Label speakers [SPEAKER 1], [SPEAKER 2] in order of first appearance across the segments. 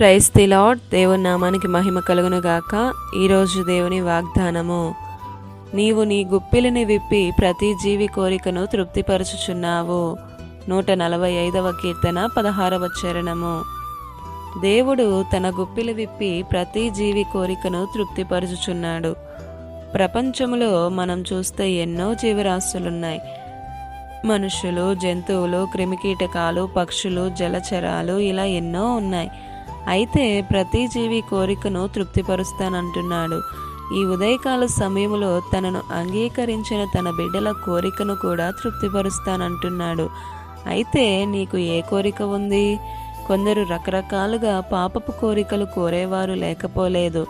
[SPEAKER 1] Price the lord దేవుని నామానికి మహిమ కలుగునుగాక ఈరోజు దేవుని వాగ్దానము. నీవు నీ గుప్పిలిని విప్పి ప్రతి జీవి కోరికను తృప్తిపరచుచున్నావు. నూట నలభై ఐదవ కీర్తన పదహారవ చరణము. దేవుడు తన గుప్పిలి విప్పి ప్రతి జీవి కోరికను తృప్తిపరచుచున్నాడు. ప్రపంచంలో మనం చూస్తే ఎన్నో జీవరాశులున్నాయి. మనుషులు జంతువులు క్రిమికీటకాలు పక్షులు జలచరాలు ఇలా ఎన్నో ఉన్నాయి. అయితే ప్రతి జీవి కోరికను తృప్తిపరుస్తానంటున్నాడు. ఈ ఉదయకాల సమయంలో తనను అంగీకరించిన తన బిడ్డల కోరికను కూడా తృప్తిపరుస్తానంటున్నాడు. అయితే నీకు ఏ కోరిక ఉంది? కొందరు రకరకాలుగా పాపపు కోరికలు కోరేవారు లేకపోలేదు.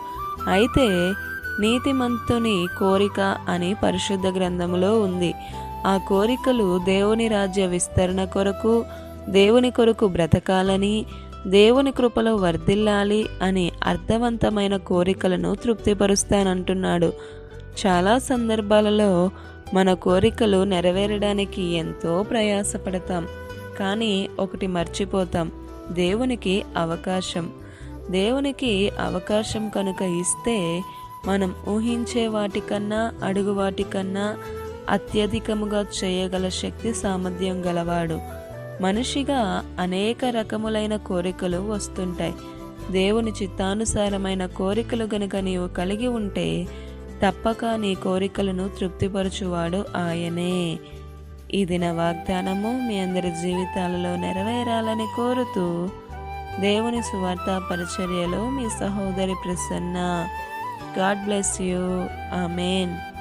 [SPEAKER 1] అయితే నీతిమంతుని కోరిక అని పరిశుద్ధ గ్రంథములో ఉంది. ఆ కోరికలు దేవుని రాజ్య విస్తరణ కొరకు దేవుని కొరకు బ్రతకాలని దేవుని కృపలో వర్ధిల్లాలి అని అర్థవంతమైన కోరికలను తృప్తిపరుస్తానంటున్నాడు. చాలా సందర్భాలలో మన కోరికలు నెరవేరడానికి ఎంతో ప్రయాసపడతాం కానీ ఒకటి మర్చిపోతాం. దేవునికి అవకాశం. దేవునికి అవకాశం కనుక ఇస్తే మనం ఊహించే వాటికన్నా అడుగు వాటికన్నా అత్యధికముగా చేయగల శక్తి సామర్థ్యం గలవాడు. మనిషిగా అనేక రకములైన కోరికలు వస్తుంటాయి. దేవుని చిత్తానుసారమైన కోరికలు గనుక నీవు కలిగి ఉంటే తప్పక నీ కోరికలను తృప్తిపరచువాడు ఆయనే. ఇది నా వాగ్దానము మీ అందరి జీవితాలలో నెరవేరాలని కోరుతూ దేవుని సువార్త పరిచర్యలో మీ సహోదరి Prasanna. God bless you. Amen.